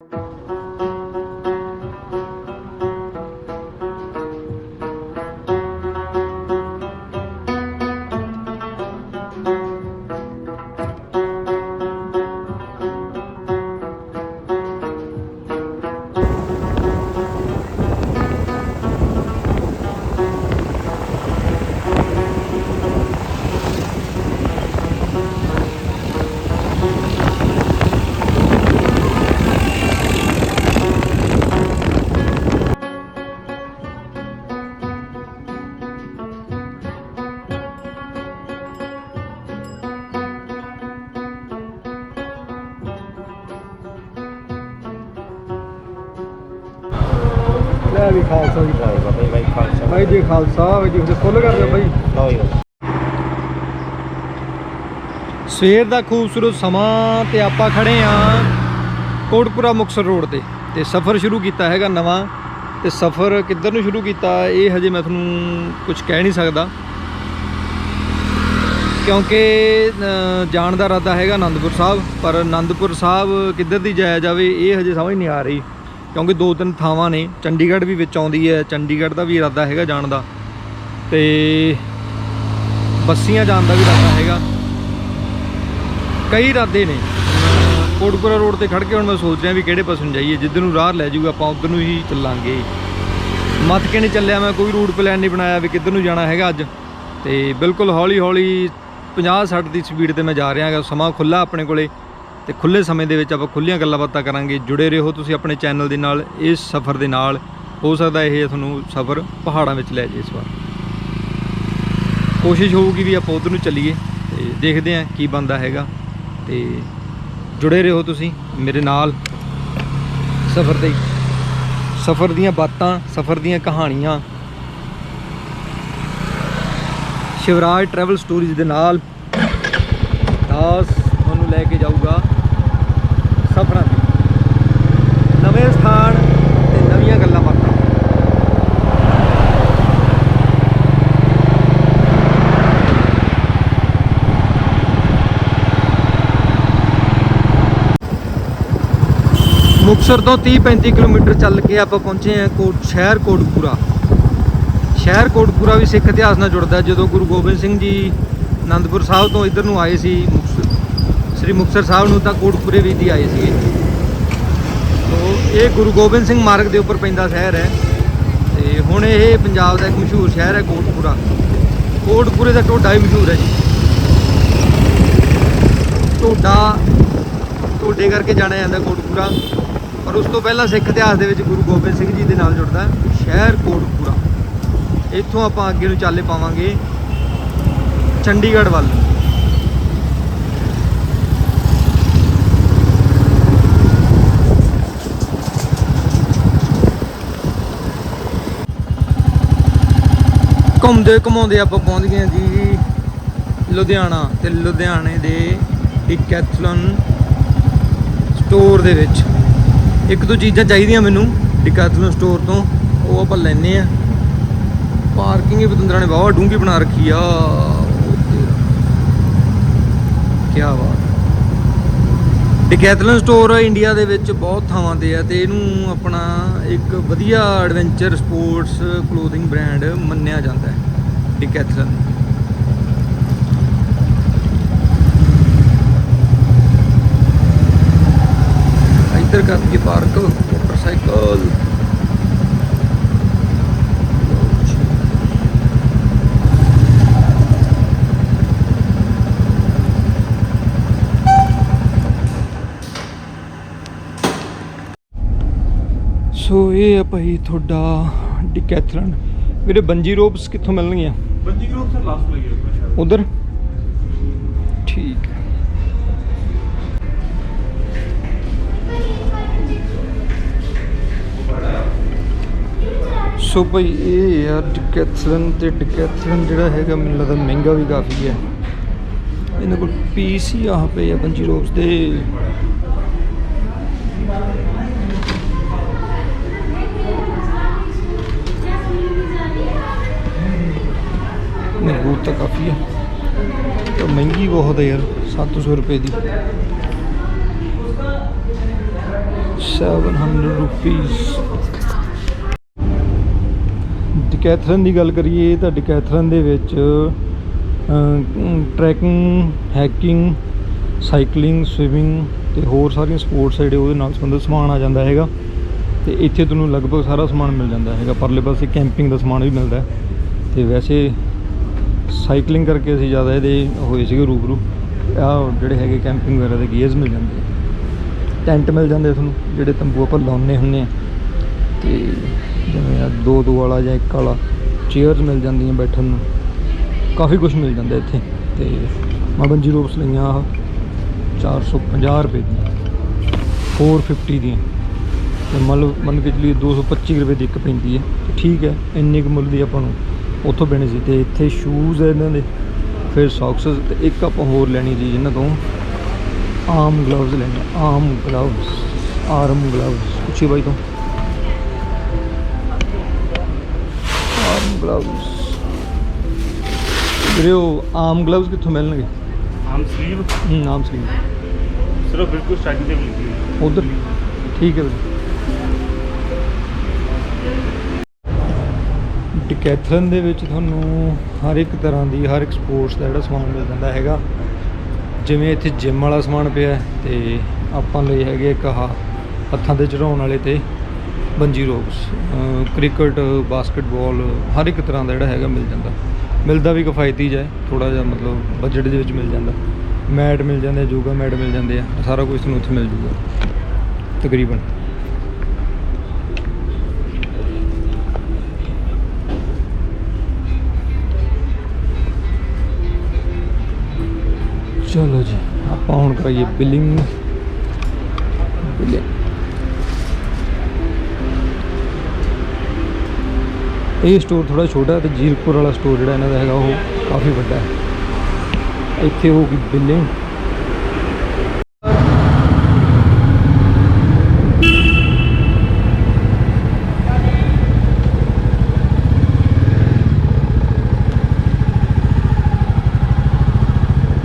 ਲੈ ਖਾਲਸਾ ਬਾਈ ਜੀ ਫੁੱਲ ਕਰ ਦਿਓ ਬਾਈ ਲਓ ਜੀ। ਸਵੇਰ ਦਾ ਖੂਬਸੂਰਤ ਸਮਾਂ ਤੇ ਆਪਾਂ ਖੜੇ ਆ ਕੋਟਪੁਰਾ ਮੁਕਸਰ ਰੋਡ ਤੇ। ਤੇ ਸਫ਼ਰ ਸ਼ੁਰੂ ਕੀਤਾ ਹੈਗਾ ਨਵਾਂ। ਤੇ ਸਫ਼ਰ ਕਿੱਧਰ ਨੂੰ ਸ਼ੁਰੂ ਕੀਤਾ ਇਹ ਹਜੇ ਮੈਂ ਤੁਹਾਨੂੰ ਕੁਝ ਕਹਿ ਨਹੀਂ ਸਕਦਾ। ਕਿਉਂਕਿ ਜਾਣ ਦਾ ਇਰਾਦਾ ਹੈਗਾ ਆਨੰਦਪੁਰ ਸਾਹਿਬ। ਪਰ ਆਨੰਦਪੁਰ ਸਾਹਿਬ ਕਿੱਧਰ ਦੀ ਜਾਇਆ ਜਾਵੇ ਇਹ ਹਜੇ ਸਮਝ ਨਹੀਂ ਆ ਰਹੀ। ਕਿਉਂਕਿ ਦੋ ਤਿੰਨ ਥਾਵਾਂ ਨੇ। ਚੰਡੀਗੜ੍ਹ ਵੀ ਵਿੱਚ ਆਉਂਦੀ ਹੈ। ਚੰਡੀਗੜ੍ਹ ਦਾ ਵੀ ਇਰਾਦਾ ਹੈਗਾ ਜਾਣ ਦਾ। ਤੇ ਬੱਸੀਆਂ ਜਾਣ ਦਾ ਵੀ ਇਰਾਦਾ ਹੈਗਾ। ਕਈ ਇਰਾਦੇ ਨੇ। ਕੋਟਪੁਰਾ ਰੋਡ ਤੇ ਖੜ ਕੇ ਹੁਣ ਮੈਂ ਸੋਚ ਰਿਹਾ ਵੀ ਕਿਹੜੇ ਪਾਸੇ ਨੂੰ ਜਾਈਏ। ਜਿੱਧਰ ਨੂੰ ਰਾਹ ਲੈ ਜੂਗਾ, ਆਪਾਂ ਉਧਰ ਨੂੰ ਹੀ ਚੱਲਾਂਗੇ। ਮੱਥ ਕੇ ਨਹੀਂ ਚੱਲਿਆ ਮੈਂ, ਕੋਈ ਰੂਟ ਪਲਾਨ ਨਹੀਂ ਬਣਾਇਆ ਵੀ ਕਿੱਧਰ ਨੂੰ ਜਾਣਾ ਹੈਗਾ ਅੱਜ। ਤੇ ਬਿਲਕੁਲ ਹੌਲੀ ਹੌਲੀ 50 60 ਦੀ ਸਪੀਡ ਤੇ ਮੈਂ ਜਾ ਰਿਹਾ ਹਾਂ ਸਮਾਂ ਖੁੱਲਾ ਆਪਣੇ ਕੋਲੇ। ਤੇ ਖੁੱਲੇ ਸਮੇਂ ਦੇ ਵਿੱਚ ਆਪਾਂ ਖੁੱਲੀਆਂ ਗੱਲਾਂ ਬਾਤਾਂ ਕਰਾਂਗੇ। ਜੁੜੇ ਰਹੋ ਤੁਸੀਂ ਆਪਣੇ ਚੈਨਲ ਦੇ ਨਾਲ। ਇਸ ਸਫ਼ਰ ਦੇ ਨਾਲ ਹੋ ਸਕਦਾ ਇਹ ਤੁਹਾਨੂੰ ਸਫ਼ਰ ਪਹਾੜਾਂ ਵਿੱਚ ਲੈ ਜੇ ਇਸ ਵਾਰ। ਕੋਸ਼ਿਸ਼ ਹੋਊਗੀ ਵੀ ਆਪਾਂ ਉਧਰ ਨੂੰ ਚੱਲੀਏ ਤੇ ਦੇਖਦੇ ਹਾਂ ਕੀ ਬੰਦਾ ਹੈਗਾ। ਤੇ ਜੁੜੇ ਰਹੋ ਤੁਸੀਂ ਮੇਰੇ ਨਾਲ ਸਫ਼ਰ ਦੇ। ਸਫ਼ਰ ਦੀਆਂ ਬਾਤਾਂ, ਸਫ਼ਰ ਦੀਆਂ ਕਹਾਣੀਆਂ। ਸ਼ਿਵਰਾਜ ਟਰੈਵਲ ਸਟੋਰੀਜ਼ ਦੇ ਨਾਲ। ਦਾਸ ਤੁਹਾਨੂੰ ਲੈ ਕੇ ਜਾਊਗਾ ਸਫ਼ਰਾਂ ਤੇ ਨਵੇਂ ਸਥਾਨ ਤੇ ਨਵੀਆਂ ਗੱਲਾਂ ਬਾਤਾਂ ਮੁਕਸਰ ਤੋਂ 30-35 ਕਿਲੋਮੀਟਰ ਚੱਲ ਕੇ ਆਪਾਂ ਪਹੁੰਚੇ ਹਾਂ ਕੋਟ ਸ਼ਹਿਰ ਕੋਟਪੂਰਾ। ਸ਼ਹਿਰ ਕੋਟਪੂਰਾ ਵੀ ਸਿੱਖ ਇਤਿਹਾਸ ਨਾਲ ਜੁੜਦਾ ਜਦੋਂ ਗੁਰੂ ਗੋਬਿੰਦ ਸਿੰਘ ਜੀ ਆਨੰਦਪੁਰ ਸਾਹਿਬ ਤੋਂ ਇੱਧਰ ਨੂੰ ਆਏ ਸੀ ਮੁਕਤਸਰ, ਸ੍ਰੀ ਮੁਕਤਸਰ ਸਾਹਿਬ ਨੂੰ ਤਾਂ ਕੋਟਪੂਰੇ ਵੀ ਦੀ ਆਏ ਸੀਗੇ ਤੋ ਇਹ ਗੁਰੂ ਗੋਬਿੰਦ ਸਿੰਘ ਮਾਰਗ ਦੇ ਉੱਪਰ ਪੈਂਦਾ ਸ਼ਹਿਰ ਹੈ ਤੇ ਹੁਣ ਇਹ ਪੰਜਾਬ ਦਾ ਇੱਕ ਮਸ਼ਹੂਰ ਸ਼ਹਿਰ ਹੈ ਕੋਟਪੂਰਾ। ਕੋਟਪੂਰੇ ਦਾ ਟੋਡਾ ਹੀ ਮਸ਼ਹੂਰ ਹੈ ਜੀ। ਢੋਡਾ, ਢੋਡੇ ਕਰਕੇ ਜਾਣਿਆ ਜਾਂਦਾ ਕੋਟਪੂਰਾ। ਪਰ ਉਸ ਤੋਂ ਪਹਿਲਾਂ ਸਿੱਖ ਇਤਿਹਾਸ ਦੇ ਵਿੱਚ ਗੁਰੂ ਗੋਬਿੰਦ ਸਿੰਘ ਜੀ ਦੇ ਨਾਲ ਜੁੜਦਾ ਸ਼ਹਿਰ ਕੋਟਪੂਰਾ। ਇੱਥੋਂ ਆਪਾਂ ਅੱਗੇ ਨੂੰ ਚਾਲੇ ਪਾਵਾਂਗੇ ਚੰਡੀਗੜ੍ਹ ਵੱਲ। ਘੁੰਮਦੇ ਘੁਮਾਉਂਦੇ ਆਪਾਂ ਪਹੁੰਚ ਗਏ ਜੀ ਲੁਧਿਆਣਾ ਤੇ ਲੁਧਿਆਣੇ ਦੇ ਡਿਕੈਥਲਨ ਸਟੋਰ ਦੇ ਵਿੱਚ। ਇੱਕ ਦੋ ਚੀਜ਼ਾਂ ਚਾਹੀਦੀਆਂ ਮੈਨੂੰ ਡਿਕੈਥਲਨ ਸਟੋਰ ਤੋਂ, ਉਹ ਆਪਾਂ ਲੈਨੇ ਆ ਪਾਰਕਿੰਗ ਹੀ ਬਤੰਦਰਾਂ ਨੇ ਬਹੁਤ ਡੂੰਗੀ ਬਣਾ ਰੱਖੀ ਆ। ਕੀ ਬਾਤ। ਡਿਕੈਥਲਨ ਸਟੋਰ ਇੰਡੀਆ ਦੇ ਵਿੱਚ ਬਹੁਤ ਥਾਵਾਂ ਤੇ ਆ ਤੇ ਇਹਨੂੰ ਆਪਣਾ ਇੱਕ ਵਧੀਆ ਐਡਵੈਂਚਰ ਸਪੋਰਟਸ ਕਲੋਥਿੰਗ ਬ੍ਰਾਂਡ ਮੰਨਿਆ ਜਾਂਦਾ ਹੈ ਡਿਕੈਥਲਨ ਇੱਧਰ ਕਰਤੀ ਪਾਰਕ ਮੋਟਰਸਾਈਕਲ। ਸੋ ਇਹ ਆ ਭਾਈ ਤੁਹਾਡਾ ਡਿਕੈਥਲਨ। ਵੀਰੇ ਬੰਜੀ ਰੋਪਸ ਕਿੱਥੋਂ ਮਿਲਣਗੀਆਂ? ਬੰਜੀ ਰੋਪਸ ਲਾਸਟ ਲਈ ਉਧਰ? ਠੀਕ ਸੋ ਭਾਈ ਇਹ ਯਾਰ ਡਿਕੈਥਲਨ ਤੇ ਡਿਕੈਥਲਨ ਜਿਹੜਾ ਹੈਗਾ, ਮੈਨੂੰ ਲੱਗਦਾ ਮਹਿੰਗਾ ਵੀ ਕਾਫੀ ਹੈ। ਇਹਨਾਂ ਕੋਲ ਪੀਸ ਹੀ ਆਹ ਪਏ ਆ ਬੰਜੀ ਰੋਪਸ ਦੇ। ਮਜ਼ਬੂਤ ਤਾਂ ਕਾਫੀ ਹੈ ਤਾਂ ਮਹਿੰਗੀ ਬਹੁਤ ਹੈ ਯਾਰ 700 ਰੁਪਏ ਦੀ। 700 ਰੁਪੀਸ ਡਿਕੈਥਲਨ ਦੀ ਗੱਲ ਕਰੀਏ ਤਾਂ ਡਿਕੈਥਰਨ ਦੇ ਵਿੱਚ ਟਰੈਕਿੰਗ ਹੈਕਿੰਗ ਸਾਈਕਲਿੰਗ, ਸਵਿਮਿੰਗ ਤੇ ਹੋਰ ਸਾਰੀਆਂ ਸਪੋਰਟਸ ਜਿਹੜੇ ਉਹਦੇ ਨਾਲ ਸੰਬੰਧਿਤ ਸਮਾਨ ਆ ਜਾਂਦਾ ਹੈਗਾ। ਤੇ ਇੱਥੇ ਤੁਹਾਨੂੰ ਲਗਭਗ ਸਾਰਾ ਸਮਾਨ ਮਿਲ ਜਾਂਦਾ ਹੈਗਾ। ਪਰਲੇ ਪਾਸੇ ਕੈਂਪਿੰਗ ਦਾ ਸਮਾਨ ਵੀ ਮਿਲਦਾ ਹੈ। ਤੇ ਵੈਸੇ ਸਾਈਕਲਿੰਗ ਕਰਕੇ ਅਸੀਂ ਜ਼ਿਆਦਾ ਇਹਦੇ ਹੋਏ ਸੀਗੇ ਰੂਬਰੂ। ਆਹ ਜਿਹੜੇ ਹੈਗੇ ਕੈਂਪਿੰਗ ਵਗੈਰਾ ਦੇ ਗੀਅਰਸ ਮਿਲ ਜਾਂਦੇ ਟੈਂਟ ਮਿਲ ਜਾਂਦੇ ਤੁਹਾਨੂੰ, ਜਿਹੜੇ ਤੰਬੂ ਆਪਾਂ ਲਾਉਂਦੇ ਹੁੰਦੇ ਆ। ਤੇ ਜਿਵੇਂ ਆ, ਦੋ ਦੋ ਵਾਲਾ ਜਾਂ ਇੱਕ ਵਾਲਾ ਚੇਅਰਸ ਮਿਲ ਜਾਂਦੀਆਂ ਬੈਠਣ ਨੂੰ। ਕਾਫੀ ਕੁਝ ਮਿਲ ਜਾਂਦਾ ਇੱਥੇ। ਤੇ ਮੈਂ ਬੰਜੀ ਰੋਪਸ ਲਈਆਂ ਆਹ 450 ਰੁਪਏ ਦੀਆਂ। 450 ਦੀਆਂ। ਤੇ ਮਤਲਬ ਮੰਨ ਕੇ ਚਲੀਏ 225 ਰੁਪਏ ਦੀ ਇੱਕ ਪੈਂਦੀ ਹੈ। ਠੀਕ ਹੈ, ਇੰਨੇ ਕੁ ਮੁੱਲ ਦੀ ਆਪਾਂ ਨੂੰ ਉੱਥੋਂ ਪੈਣੀ ਸੀ। ਤੇ ਇੱਥੇ ਸ਼ੂਜ਼ ਹੈ ਇਹਨਾਂ ਦੇ, ਫਿਰ ਸੌਕਸਸ ਤੇ ਇੱਕ ਆਪਾਂ ਹੋਰ ਲੈਣੀ ਜੀ ਜਿਨ੍ਹਾਂ ਤੋਂ ਆਰਮ ਗਲਵਜ਼ ਲੈਣੇ। ਆਰਮ ਗਲਵਜ਼ ਆਰਮ ਗਲਵਜ਼ ਪੁੱਛੀ ਬਾਈ ਤੋਂ। ਗਲਵਜ਼ ਵੀਰੇ ਉਹ ਆਰਮ ਗਲਵਜ਼ ਕਿੱਥੋਂ ਮਿਲਣਗੇ? ਆਮ ਸਲੀਵ ਹੂੰ ਆਰਮ ਸਲੀਵ ਸਿਰਫ ਬਿਲਕੁਲ ਸਟਾਰਟਿੰਗ ਤੇ ਮਿਲਦੀ ਹੈ। ਉਧਰ? ਠੀਕ ਹੈ ਵੀਰੇ। ਡਿਕੈਥਲਨ ਦੇ ਵਿੱਚ ਤੁਹਾਨੂੰ ਹਰ ਇੱਕ ਤਰ੍ਹਾਂ ਦੀ ਹਰ ਇੱਕ ਸਪੋਰਟਸ ਦਾ ਜਿਹੜਾ ਸਮਾਨ ਮਿਲ ਜਾਂਦਾ ਹੈਗਾ। ਜਿਵੇਂ ਇੱਥੇ ਜਿਮ ਵਾਲਾ ਸਮਾਨ ਪਿਆ ਤੇ ਆਪਾਂ ਲਈ ਹੈਗੇ ਇੱਕ ਆਹ ਹੱਥਾਂ ਤੇ ਚੜਾਉਣ ਵਾਲੇ ਤੇ। ਬੰਜੀ ਰੋਕਸ ਕ੍ਰਿਕਟ, ਬਾਸਕਟਬਾਲ, ਹਰ ਇੱਕ ਤਰ੍ਹਾਂ ਦਾ ਜਿਹੜਾ ਹੈਗਾ ਮਿਲ ਜਾਂਦਾ। ਮਿਲਦਾ ਵੀ ਕਿਫਾਇਤੀ ਜਿਹਾ ਥੋੜਾ ਜਿਹਾ ਮਤਲਬ ਬਜਟ ਦੇ ਵਿੱਚ ਮਿਲ ਜਾਂਦਾ। ਮੈਟ ਮਿਲ ਜਾਂਦੇ ਯੋਗਾ ਮੈਟ ਮਿਲ ਜਾਂਦੇ ਆ, ਸਾਰਾ ਕੁਝ ਤੁਹਾਨੂੰ ਉੱਥੇ ਮਿਲ ਜੂਗਾ। ਤਕਰੀਬਨ। ਚਲੋ ਜੀ, ਆਪਾਂ ਹੁਣ ਕਰਾਈਏ ਬਿਲਿੰਗ ਇਹ ਸਟੋਰ ਥੋੜਾ ਛੋਟਾ ਹੈ ਤੇ ਜੀਰਕਪੁਰ ਵਾਲਾ ਸਟੋਰ ਜਿਹੜਾ ਇਹਨਾਂ ਦਾ ਹੈਗਾ, ਉਹ ਕਾਫੀ ਵੱਡਾ ਹੈ। ਇੱਥੇ ਹੋਊਗੀ ਬਿਲਿੰਗ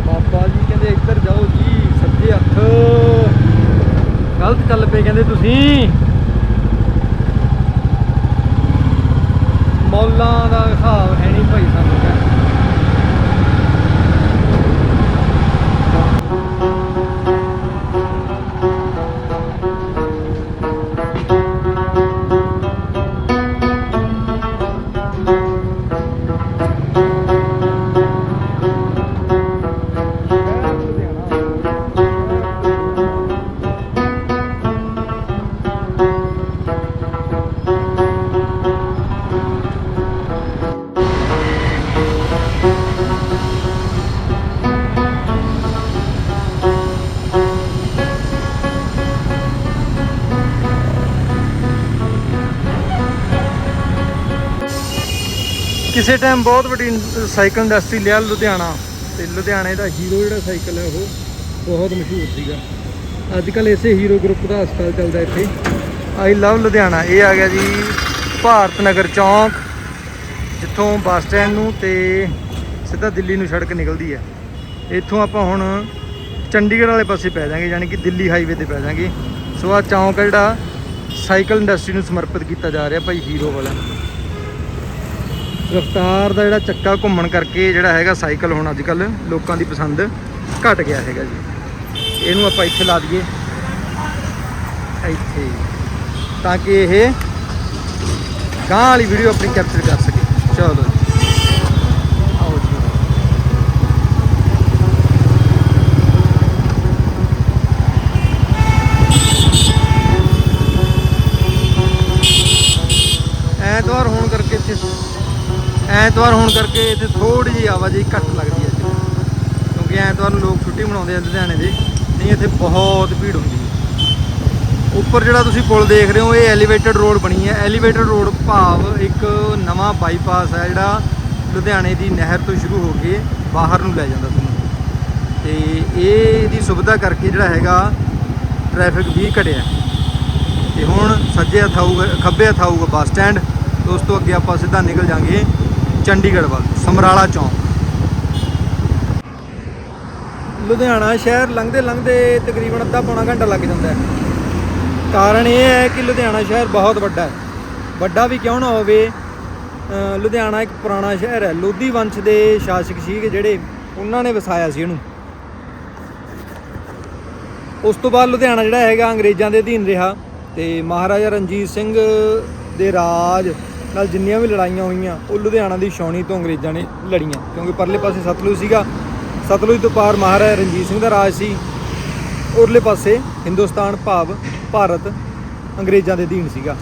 ਬਾਬਾ ਜੀ ਕਹਿੰਦੇ ਇੱਧਰ ਜਾਓ ਜੀ ਸੱਜੇ ਹੱਥ। ਗਲਤ ਚੱਲ ਪਏ ਕਹਿੰਦੇ ਤੁਸੀਂ। ਮੌਲਾਂ ਕਿਸੇ ਟਾਈਮ ਬਹੁਤ ਵੱਡੀ ਇੰ- ਸਾਈਕਲ ਇੰਡਸਟਰੀ ਲਿਆ ਲੁਧਿਆਣਾ ਤੇ ਲੁਧਿਆਣੇ ਦਾ ਹੀਰੋ ਜਿਹੜਾ ਸਾਈਕਲ ਹੈ ਉਹ ਬਹੁਤ ਮਸ਼ਹੂਰ ਸੀਗਾ। ਅੱਜ ਕੱਲ ਇਸੇ ਹੀਰੋ ਗਰੁੱਪ ਦਾ ਹਸਪਤਾਲ ਚੱਲਦਾ ਇੱਥੇ। I love Ludhiana. ਇਹ ਆ ਗਿਆ ਜੀ ਭਾਰਤ ਨਗਰ ਚੌਂਕ, ਜਿੱਥੋਂ ਬੱਸ ਸਟੈਂਡ ਨੂੰ ਤੇ ਸਿੱਧਾ ਦਿੱਲੀ ਨੂੰ ਸੜਕ ਨਿਕਲਦੀ ਹੈ। ਇੱਥੋਂ ਆਪਾਂ ਹੁਣ ਚੰਡੀਗੜ੍ਹ ਵਾਲੇ ਪਾਸੇ ਪੈ ਜਾਾਂਗੇ, ਯਾਨੀ ਕਿ ਦਿੱਲੀ ਹਾਈਵੇ ਤੇ ਪੈ ਜਾਾਂਗੇ। ਸੋ ਆ ਚੌਂਕ ਹੈ ਜਿਹੜਾ ਸਾਈਕਲ ਇੰਡਸਟਰੀ ਨੂੰ ਸਮਰਪਿਤ ਕੀਤਾ ਜਾ ਰਿਹਾ ਭਾਈ ਹੀਰੋ ਵਾਲਾ। ਰਫਤਾਰ ਦਾ ਜਿਹੜਾ ਚੱਕਾ ਘੁੰਮਣ ਕਰਕੇ ਜਿਹੜਾ ਹੈਗਾ ਸਾਈਕਲ ਹੁਣ ਅੱਜ ਕੱਲ ਲੋਕਾਂ ਦੀ ਪਸੰਦ ਘਟ ਗਿਆ ਹੈਗਾ ਜੀ। ਇਹਨੂੰ ਆਪਾਂ ਇੱਥੇ ਲਾ ਦਈਏ। ਇੱਥੇ। ਤਾਂ ਕਿ ਇਹ ਗਾਂ ਵਾਲੀ ਵੀਡੀਓ ਆਪਣੀ ਕੈਪਚਰ ਕਰ ਸਕੇ। ਚਲੋ ਆਓ ਜੀ। ਐਤਵਾਰ ਹੋਣ ਕਰਕੇ ਇੱਥੇ ਐਤਵਾਰ ਹੋਣ ਕਰਕੇ ਇੱਥੇ ਥੋੜੀ ਜਿਹੀ ਆਵਾਜਾਈ ਘੱਟ ਲੱਗਦੀ ਹੈ ਕਿਉਂਕਿ ਐਤਵਾਰ ਨੂੰ ਲੋਕ ਛੁੱਟੀ ਮਨਾਉਂਦੇ ਆ ਲੁਧਿਆਣੇ ਦੇ, ਨਹੀਂ, ਇੱਥੇ ਬਹੁਤ ਭੀੜ ਹੁੰਦੀ ਹੈ। ਉੱਪਰ ਜਿਹੜਾ ਤੁਸੀਂ ਪੁਲ ਦੇਖ ਰਹੇ ਹੋ, ਇਹ ਐਲੀਵੇਟਡ ਰੋਡ ਬਣੀ ਹੈ। ਐਲੀਵੇਟਡ ਰੋਡ ਭਾਵ ਇੱਕ ਨਵਾਂ ਬਾਈਪਾਸ ਹੈ, ਜਿਹੜਾ ਲੁਧਿਆਣੇ ਦੀ ਨਹਿਰ ਤੋਂ ਸ਼ੁਰੂ ਹੋ ਕੇ ਬਾਹਰ ਨੂੰ ਲੈ ਜਾਂਦਾ ਤੁਹਾਨੂੰ। ਤੇ ਇਹ ਦੀ ਸੁਵਿਧਾ ਕਰਕੇ ਜਿਹੜਾ ਹੈਗਾ ਟ੍ਰੈਫਿਕ ਵੀ ਘਟਿਆ ਤੇ ਹੁਣ ਸੱਜੇ ਹੱਥ ਆਊਗਾ, ਖੱਬੇ ਹੱਥ ਆਊਗਾ ਬੱਸ ਸਟੈਂਡ। ਉਸ ਤੋਂ ਅੱਗੇ ਆਪਾਂ ਸਿੱਧਾ ਨਿਕਲ ਜਾਾਂਗੇ। ਚੰਡੀਗੜ੍ਹ ਵੱਲ, ਸਮਰਾਲਾ ਚੌਂਕ। ਲੁਧਿਆਣਾ ਸ਼ਹਿਰ ਲੰਘਦੇ ਲੰਘਦੇ ਤਕਰੀਬਨ ਅੱਧਾ ਪੌਣਾ ਘੰਟਾ ਲੱਗ ਜਾਂਦਾ ਹੈ। ਕਾਰਨ ਇਹ ਹੈ ਕਿ ਲੁਧਿਆਣਾ ਸ਼ਹਿਰ ਬਹੁਤ ਵੱਡਾ ਹੈ। ਵੱਡਾ ਵੀ ਕਿਉਂ ਨਾ ਹੋਵੇ ਲੁਧਿਆਣਾ ਇੱਕ ਪੁਰਾਣਾ ਸ਼ਹਿਰ ਹੈ। ਲੋਧੀ ਵੰਸ਼ ਦੇ ਸ਼ਾਸਕ ਸੀਗੇ ਜਿਹੜੇ, ਉਹਨਾਂ ਨੇ ਵਸਾਇਆ ਸੀ ਇਹਨੂੰ। ਉਸ ਤੋਂ ਬਾਅਦ ਲੁਧਿਆਣਾ ਜਿਹੜਾ ਹੈਗਾ ਅੰਗਰੇਜ਼ਾਂ ਦੇ ਅਧੀਨ ਰਿਹਾ ਤੇ ਮਹਾਰਾਜਾ ਰਣਜੀਤ ਸਿੰਘ ਦੇ ਰਾਜ ਨਾਲ ਜਿੰਨੀਆਂ ਵੀ ਲੜਾਈਆਂ ਹੋਈਆਂ, ਉਹ ਲੁਧਿਆਣਾ ਦੀ ਛਾਉਣੀ ਤੋਂ ਅੰਗਰੇਜ਼ਾਂ ਨੇ ਲੜੀਆਂ। ਕਿਉਂਕਿ ਪਰਲੇ ਪਾਸੇ ਸਤਲੁਜ ਸੀਗਾ, ਸਤਲੁਜ ਤੋਂ ਪਾਰ ਮਹਾਰਾਜਾ ਰਣਜੀਤ ਸਿੰਘ ਦਾ ਰਾਜ ਸੀ। ਉਰਲੇ ਪਾਸੇ ਹਿੰਦੁਸਤਾਨ ਭਾਵ ਭਾਰਤ ਅੰਗਰੇਜ਼ਾਂ ਦੇ ਅਧੀਨ ਸੀਗਾ।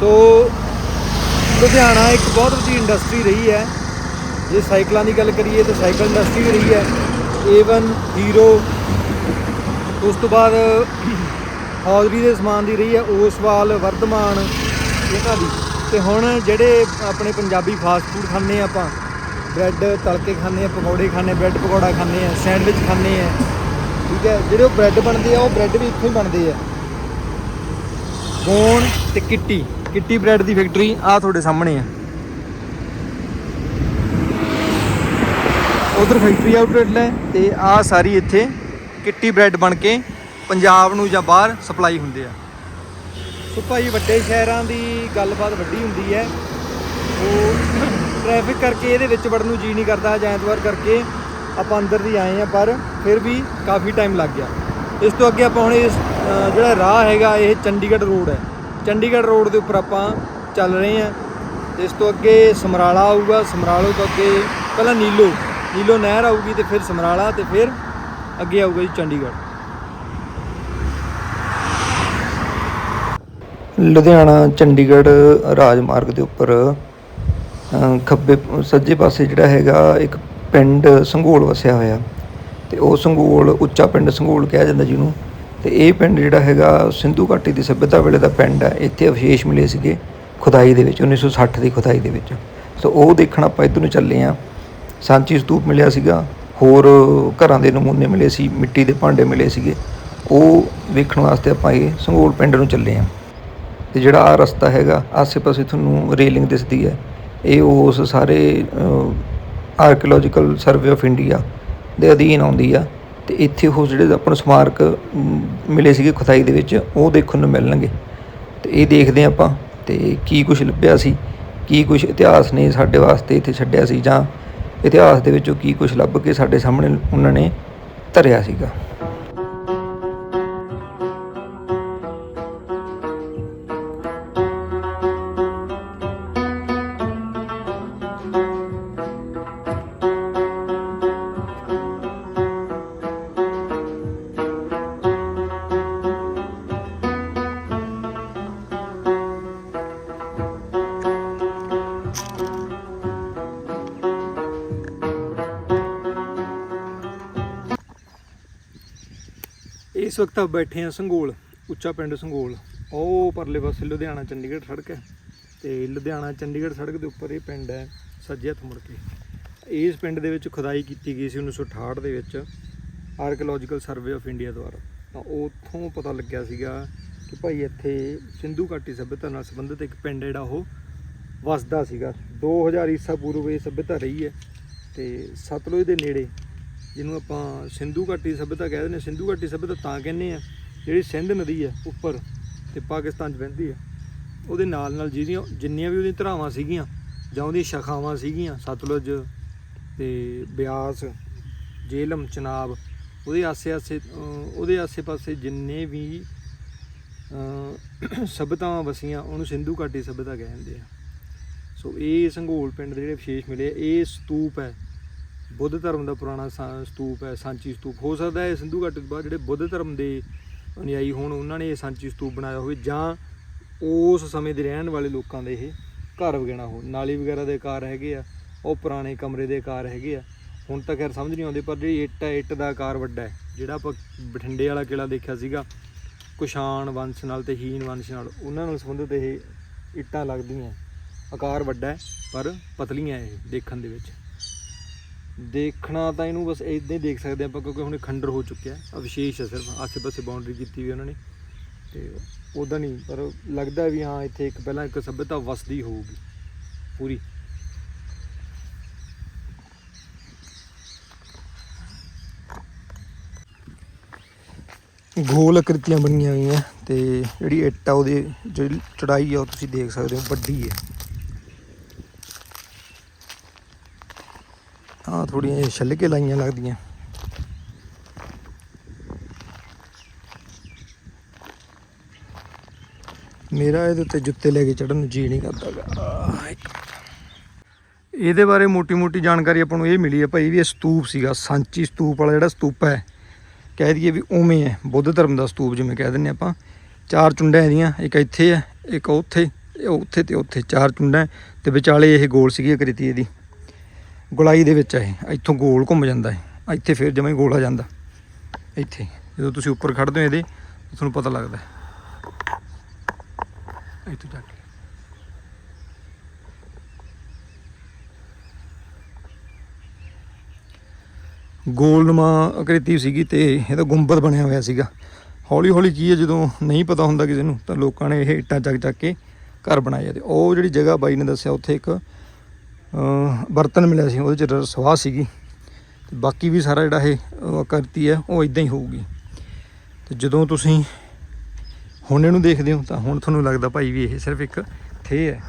ਸੋ, ਲੁਧਿਆਣਾ ਇੱਕ ਬਹੁਤ ਵੱਡੀ ਇੰਡਸਟਰੀ ਰਹੀ ਹੈ। ਜੇ ਸਾਈਕਲਾਂ ਦੀ ਗੱਲ ਕਰੀਏ ਤਾਂ ਸਾਈਕਲ ਇੰਡਸਟਰੀ ਵੀ ਰਹੀ ਹੈ। ਏਵਨ ਹੀਰੋ ਉਸ ਤੋਂ ਬਾਅਦ ਹੌਜ਼ਰੀ ਦੇ ਸਮਾਨ ਦੀ ਰਹੀ ਹੈ। ਓਸਵਾਲ, ਵਰਧਮਾਨ, ਇਹਨਾਂ ਦੀ। ਤੇ ਹੁਣ ਜਿਹੜੇ ਆਪਣੇ ਪੰਜਾਬੀ ਫਾਸਟ ਫੂਡ ਖਾਂਦੇ ਆ ਆਪਾਂ ਬ੍ਰੈਡ ਤਲ ਖਾਂਦੇ ਆ, ਪਕੌੜੇ ਖਾਂਦੇ ਬ੍ਰੈਡ ਪਕੌੜਾ ਖਾਂਦੇ ਆ ਸੈਂਡਵਿਚ ਖਾਂਦੇ ਆ, ਠੀਕ ਹੈ? ਜਿਹੜੇ ਉਹ ਬ੍ਰੈਡ ਬਣਦੇ ਆ, ਉਹ ਬ੍ਰੈਡ ਵੀ ਇੱਥੋਂ ਹੀ ਬਣਦੇ ਆ। ਗੋਣ ਤੇ ਕਿੱਟੀ ਕਿੱਟੀ ਬ੍ਰੈਡ ਦੀ ਫੈਕਟਰੀ ਆ ਤੁਹਾਡੇ ਸਾਹਮਣੇ ਆ। ਉਧਰ ਫੈਕਟਰੀ ਆਊਟਲੈਟ ਹੈ ਤੇ ਆ ਸਾਰੀ ਇੱਥੇ ਕਿੱਟੀ ਬ੍ਰੈਡ ਬਣ ਕੇ ਪੰਜਾਬ ਨੂੰ ਜਾਂ ਬਾਹਰ ਸਪਲਾਈ ਹੁੰਦੇ ਆ। ਸੋ ਭਾਈ ਵੱਡੇ ਸ਼ਹਿਰਾਂ ਦੀ ਗੱਲਬਾਤ ਵੱਡੀ ਹੁੰਦੀ ਹੈ। ਉਹ ਟ੍ਰੈਫਿਕ ਕਰਕੇ ਇਹਦੇ ਵਿੱਚ ਵੜਨ ਨੂੰ ਜੀ ਨਹੀਂ ਕਰਦਾ ਜਾਂ ਐਤਵਾਰ ਕਰਕੇ ਆਪਾਂ ਅੰਦਰ ਦੀ ਆਏ ਆ ਪਰ ਫਿਰ ਵੀ ਕਾਫੀ ਟਾਈਮ ਲੱਗ ਗਿਆ। ਇਸ ਤੋਂ ਅੱਗੇ ਆਪਾਂ ਹੁਣ ਇਸ ਜਿਹੜਾ ਰਾਹ ਹੈਗਾ, ਇਹ ਚੰਡੀਗੜ੍ਹ ਰੋਡ ਹੈ। ਚੰਡੀਗੜ੍ਹ ਰੋਡ ਦੇ ਉੱਪਰ ਆਪਾਂ ਚੱਲ ਰਹੇ ਹਾਂ। ਤੇ ਇਸ ਤੋਂ ਅੱਗੇ ਸਮਰਾਲਾ ਆਊਗਾ। ਸਮਰਾਲੋ ਤੋਂ ਅੱਗੇ ਪਹਿਲਾਂ ਨੀਲੋ ਨੀਲੋ ਨਹਿਰ ਆਊਗੀ ਤੇ ਫਿਰ ਸਮਰਾਲਾ ਤੇ ਫਿਰ ਅੱਗੇ ਆਊਗਾ ਜੀ ਚੰਡੀਗੜ੍ਹ। ਲੁਧਿਆਣਾ, ਚੰਡੀਗੜ੍ਹ, ਰਾਜਮਾਰਗ ਦੇ ਉੱਪਰ ਖੱਬੇ ਸੱਜੇ ਪਾਸੇ ਜਿਹੜਾ ਹੈਗਾ ਇੱਕ ਪਿੰਡ ਸੰਘੋਲ ਵਸਿਆ ਹੋਇਆ। ਤੇ ਉਹ ਸੰਘੋਲ ਉੱਚਾ ਪਿੰਡ ਸੰਘੋਲ ਕਿਹਾ ਜਾਂਦਾ ਜਿਹਨੂੰ। ਤੇ ਇਹ ਪਿੰਡ ਜਿਹੜਾ ਹੈਗਾ ਸਿੰਧੂ ਘਾਟੀ ਦੀ ਸਭਿਅਤਾ ਵੇਲੇ ਦਾ ਪਿੰਡ ਹੈ। ਇੱਥੇ ਅਵਸ਼ੇਸ਼ ਮਿਲੇ ਸੀਗੇ ਖੁਦਾਈ ਦੇ ਵਿੱਚ 1960 ਦੀ ਖੁਦਾਈ ਦੇ ਵਿੱਚ। ਸੋ ਉਹ ਦੇਖਣ ਆਪਾਂ ਇੱਧਰ ਨੂੰ ਚੱਲੇ ਆ ਸਾਂਚੀ ਸਤੂਪ ਮਿਲਿਆ ਸੀਗਾ। ਹੋਰ ਘਰਾਂ ਦੇ ਨਮੂਨੇ ਮਿਲੇ ਸੀ, ਮਿੱਟੀ ਦੇ ਭਾਂਡੇ ਮਿਲੇ ਸੀਗੇ। ਉਹ ਵੇਖਣ ਵਾਸਤੇ ਆਪਾਂ ਇਹ ਸੰਘੋਲ ਪਿੰਡ ਨੂੰ ਚੱਲੇ ਆ ਤੇ ਜਿਹੜਾ ਆ ਰਸਤਾ ਹੈਗਾ, ਆਸੇ-ਪਾਸੇ ਤੁਹਾਨੂੰ ਰੇਲਿੰਗ ਦਿਸਦੀ ਹੈ। ਇਹ ਉਸ ਸਾਰੇ ਆਰਕੀਓਲੋਜੀਕਲ ਸਰਵੇ ਆਫ ਇੰਡੀਆ ਦੇ ਅਧੀਨ ਆਉਂਦੀ ਆ। ਤੇ ਇੱਥੇ ਉਹ ਜਿਹੜੇ ਆਪਾਂ ਨੂੰ ਸਮਾਰਕ ਮਿਲੇ ਸੀਗੇ ਖੁਦਾਈ ਦੇ ਵਿੱਚ, ਉਹ ਦੇਖਣ ਨੂੰ ਮਿਲਣਗੇ। ਤੇ ਇਹ ਦੇਖਦੇ ਹਾਂ ਆਪਾਂ, ਤੇ ਕੀ ਕੁਝ ਲੱਭਿਆ ਸੀ, ਕੀ ਕੁਝ ਇਤਿਹਾਸ ਨੇ ਸਾਡੇ ਵਾਸਤੇ ਇੱਥੇ ਛੱਡਿਆ ਸੀ, ਜਾਂ ਇਤਿਹਾਸ ਦੇ ਵਿੱਚੋਂ ਕੀ ਕੁਝ ਲੱਭ ਕੇ ਸਾਡੇ ਸਾਹਮਣੇ ਉਹਨਾਂ ਨੇ ਧਰਿਆ ਸੀਗਾ। ਇਸ ਵਕਤ ਆਪਾਂ ਬੈਠੇ ਆ ਸੰਗੋਲ, ਉੱਚਾ ਪਿੰਡ ਸੰਗੋਲ, ਉਹ ਪਰਲੇ ਪਾਸੇ ਲੁਧਿਆਣਾ ਚੰਡੀਗੜ੍ਹ ਸੜਕ ਹੈ ਤੇ ਲੁਧਿਆਣਾ ਚੰਡੀਗੜ੍ਹ ਸੜਕ ਦੇ ਉੱਪਰ ਇਹ ਪਿੰਡ ਹੈ ਸੱਜੇ ਹੱਥ ਮੁੜ ਕੇ। ਇਸ ਪਿੰਡ ਦੇ ਵਿੱਚ ਖੁਦਾਈ ਕੀਤੀ ਗਈ ਸੀ 1968 ਦੇ ਵਿੱਚ ਆਰਕੀਓਲੋਜੀਕਲ ਸਰਵੇ ਆਫ ਇੰਡੀਆ ਦੁਆਰਾ। ਤਾਂ ਉੱਥੋਂ ਪਤਾ ਲੱਗਿਆ ਸੀਗਾ ਕਿ ਭਾਈ ਇੱਥੇ ਸਿੰਧੂ ਘਾਟੀ ਸਭਿਅਤਾ ਨਾਲ ਸੰਬੰਧਿਤ ਇੱਕ ਪਿੰਡ ਜਿਹੜਾ ਉਹ ਵਸਦਾ ਸੀਗਾ। 2000 ਈਸਾ ਪੂਰਵ ਇਹ ਸਭਿਅਤਾ ਰਹੀ ਹੈ ਤੇ ਸਤਲੁਜ ਦੇ ਨੇੜੇ ਜਿਹਨੂੰ ਆਪਾਂ ਸਿੰਧੂ ਘਾਟੀ ਸਭਿਅਤਾ ਕਹਿੰਦੇ ਨੇ ਸਿੰਧੂ ਘਾਟੀ ਸਭਿਅਤਾ ਤਾਂ ਕਹਿੰਦੇ ਆ ਜਿਹੜੀ ਸਿੰਧ ਨਦੀ ਹੈ ਉੱਪਰ ਤੇ ਪਾਕਿਸਤਾਨ 'ਚ ਵਹਿੰਦੀ ਹੈ। ਉਹਦੇ ਨਾਲ ਨਾਲ ਜਿਹਦੀਆਂ ਜਿੰਨੀਆਂ ਵੀ ਉਹਦੀਆਂ ਧਰਾਵਾਂ ਸੀਗੀਆਂ ਜਾਂ ਉਹਦੀਆਂ ਸ਼ਾਖਾਵਾਂ ਸੀਗੀਆਂ ਸਤਲੁਜ ਤੇ ਬਿਆਸ ਜੇਲਮ ਚਨਾਬ ਉਹਦੇ ਆਸੇ-ਆਸੇ ਉਹਦੇ ਆਸੇ-ਪਾਸੇ ਜਿੰਨੇ ਵੀ ਅਹ, ਵਸੀਆਂ ਉਹਨੂੰ ਸਿੰਧੂ ਘਾਟੀ ਸਭਿਅਤਾ ਕਹਿੰਦੇ ਆ। ਸੋ ਇਹ ਸੰਘੋਲ ਪਿੰਡ ਦੇ ਜਿਹੜੇ ਵਿਸ਼ੇਸ਼ ਮਿਲੇ ਇਹ ਸਤੂਪ ਹੈ। ਬੁੱਧ ਧਰਮ ਦਾ ਪੁਰਾਣਾ ਸਾ- ਸਤੂਪ ਹੈ, ਸਾਂਚੀ ਸਤੂਪ। ਹੋ ਸਕਦਾ ਹੈ ਸਿੰਧੂ ਘਾਟੀ ਤੋਂ ਬਾਅਦ ਜਿਹੜੇ ਬੁੱਧ ਧਰਮ ਦੇ ਅਨੁਯਾਈ ਹੋਣ, ਉਹਨਾਂ ਨੇ ਇਹ ਸਾਂਚੀ ਸਤੂਪ ਬਣਾਇਆ ਹੋਵੇ ਜਾਂ ਉਸ ਸਮੇਂ ਦੇ ਰਹਿਣ ਵਾਲੇ ਲੋਕਾਂ ਦੇ ਇਹ ਘਰ ਵਗੈਰਾ ਹੋ ਨਾਲੀ ਵਗੈਰਾ ਦੇ ਆਕਾਰ ਹੈਗੇ ਆ, ਉਹ ਪੁਰਾਣੇ ਕਮਰੇ ਦੇ ਆਕਾਰ ਹੈਗੇ ਆ। ਹੁਣ ਤਾਂ ਖੈਰ ਸਮਝ ਨਹੀਂ ਆਉਂਦੀ, ਪਰ ਜਿਹੜੀ ਇੱਟ ਹੈ ਇੱਟ ਦਾ ਆਕਾਰ ਵੱਡਾ ਹੈ। ਜਿਹੜਾ ਆਪਾਂ ਬਠਿੰਡੇ ਵਾਲਾ ਕਿਲਾ ਦੇਖਿਆ ਸੀਗਾ ਕੁਸ਼ਾਣ ਵੰਸ਼ ਨਾਲ ਤੇ ਹੀਨ ਵੰਸ਼ ਨਾਲ, ਉਹਨਾਂ ਨਾਲ ਸੰਬੰਧਿਤ ਇਹ ਇੱਟਾਂ ਲੱਗਦੀਆਂ। ਆਕਾਰ ਵੱਡਾ ਹੈ, ਪਰ ਪਤਲੀਆਂ ਇਹ ਦੇਖਣ ਦੇ ਵਿੱਚ। ਦੇਖਣਾ ਤਾਂ ਇਹਨੂੰ ਬਸ ਇਦਾਂ ਹੀ ਦੇਖ ਸਕਦੇ ਆਪਾਂ, ਕਿਉਂਕਿ ਹੁਣ ਇਹ ਖੰਡਰ ਹੋ ਚੁੱਕਿਆ ਹੈ। ਵਿਸ਼ੇਸ਼ ਹੈ ਸਿਰਫ ਆਸੇ-ਪਾਸੇ ਬਾਉਂਡਰੀ ਕੀਤੀ ਵੀ ਉਹਨਾਂ ਨੇ। ਤੇ ਉਦਾਂ ਨਹੀਂ, ਪਰ ਲੱਗਦਾ ਵੀ ਹਾਂ, ਇੱਥੇ ਇੱਕ ਪਹਿਲਾਂ ਇੱਕ ਸਭਿਅਤਾ ਵਸਦੀ ਹੋਊਗੀ, ਪੂਰੀ। ਗੋਲ ਆਕ੍ਰਿਤੀਆਂ ਬਣੀਆਂ ਹੋਈਆਂ ਤੇ ਤੇ ਜਿਹੜੀ ਇੱਟ ਆ ਉਹਦੀ, ਜਿਹੜੀ ਚੜਾਈ ਆ, ਉਹ ਤੁਸੀਂ ਦੇਖ ਸਕਦੇ ਹੋ, ਵੱਡੀ ਹੈ। ਆ ਥੋੜੀਆਂ ਜਿਹੀਆਂ ਛਿੱਲਕੇ ਲਾਈਆਂ ਲੱਗਦੀਆਂ। ਮੇਰਾ ਇਹਦੇ ਉੱਤੇ ਜੁੱਤੇ ਲੈ ਕੇ ਚੜਨ ਨੂੰ ਜੀ ਨਹੀਂ ਕਰਦਾਗਾ ਆਹ, ਇਹਦੇ ਬਾਰੇ ਮੋਟੀ-ਮੋਟੀ ਜਾਣਕਾਰੀ ਆਪਾਂ ਨੂੰ ਇਹ ਮਿਲੀ ਹੈ ਭਾਈ ਵੀ ਇਹ ਸਤੂਪ ਸੀਗਾ ਸਾਂਚੀ ਸਤੂਪ ਵਾਲਾ ਜਿਹੜਾ ਸਤੂਪ ਹੈ। ਕਹਿ ਦਈਏ ਵੀ ਉਵੇਂ ਹੈ ਬੁੱਧ ਧਰਮ ਦਾ ਸਤੂਪ ਜਿਵੇਂ ਕਹਿ ਦਿੰਦੇ ਆਪਾਂ। ਚਾਰ ਚੁੰਡਾਂ ਇਹਦੀਆਂ ਇੱਕ ਇੱਥੇ ਹੈ ਇੱਕ ਉੱਥੇ ਉੱਥੇ ਤੇ ਉੱਥੇ ਚਾਰ ਚੁੰਡਾਂ ਤੇ ਵਿਚਾਲੇ ਇਹ ਗੋਲ ਸੀਗੀ ਆਕ੍ਰਿਤੀ ਇਹਦੀ। ਗੁਲਾਈ ਦੇ ਵਿੱਚ ਹੈ ਇਹ। ਇੱਥੋਂ ਗੋਲ ਘੁੰਮ ਜਾਂਦਾ ਹੈ ਇੱਥੇ ਫਿਰ ਜਿਵੇਂ ਗੋਲ ਆ ਜਾਂਦਾ। ਇੱਥੇ, ਜਦੋਂ ਤੁਸੀਂ ਉੱਪਰ ਖੜਦੇ ਹੋ ਇਹਦੇ, ਤੁਹਾਨੂੰ ਪਤਾ ਲੱਗਦਾ ਹੈ। ਇੱਥੋਂ ਜਾ ਕੇ। ਗੋਲਨੁਮਾ ਆਕ੍ਰਿਤੀ ਸੀਗੀ ਤੇ ਇਹਦਾ ਗੁੰਬਦ ਬਣਿਆ ਹੋਇਆ ਸੀਗਾ। ਹੌਲੀ ਹੌਲੀ ਕੀ ਹੈ, ਜਦੋਂ ਨਹੀਂ ਪਤਾ ਹੁੰਦਾ ਕਿਸੇ ਨੂੰ, ਤਾਂ ਲੋਕਾਂ ਨੇ ਇਹ ਇੱਟਾਂ ਚੱਕ ਚੱਕ ਕੇ ਘਰ ਬਣਾਏ ਆ ਉਹ ਜਿਹੜੀ ਜਗ੍ਹਾ ਬਾਈ ਨੇ ਦੱਸਿਆ, ਉੱਥੇ ਇੱਕ ਬਰਤਨ ਮਿਲਿਆ ਸੀ, ਉਹਦੇ ਚ ਸਵਾਹ ਸੀਗੀ। ਤੇ ਬਾਕੀ ਵੀ ਸਾਰਾ ਜਿਹੜਾ ਇਹ ਕਰਤੀ ਹੈ, ਉਹ ਇਦਾਂ ਹੀ ਹੋਊਗੀ। ਤੇ ਜਦੋਂ ਤੁਸੀਂ ਹੁਣ ਇਹਨੂੰ ਦੇਖਦੇ ਹੋ, ਤਾਂ ਹੁਣ ਤੁਹਾਨੂੰ ਲੱਗਦਾ ਭਾਈ ਵੀ ਇਹ ਸਿਰਫ ਇੱਕ ਥੇ ਹੈ।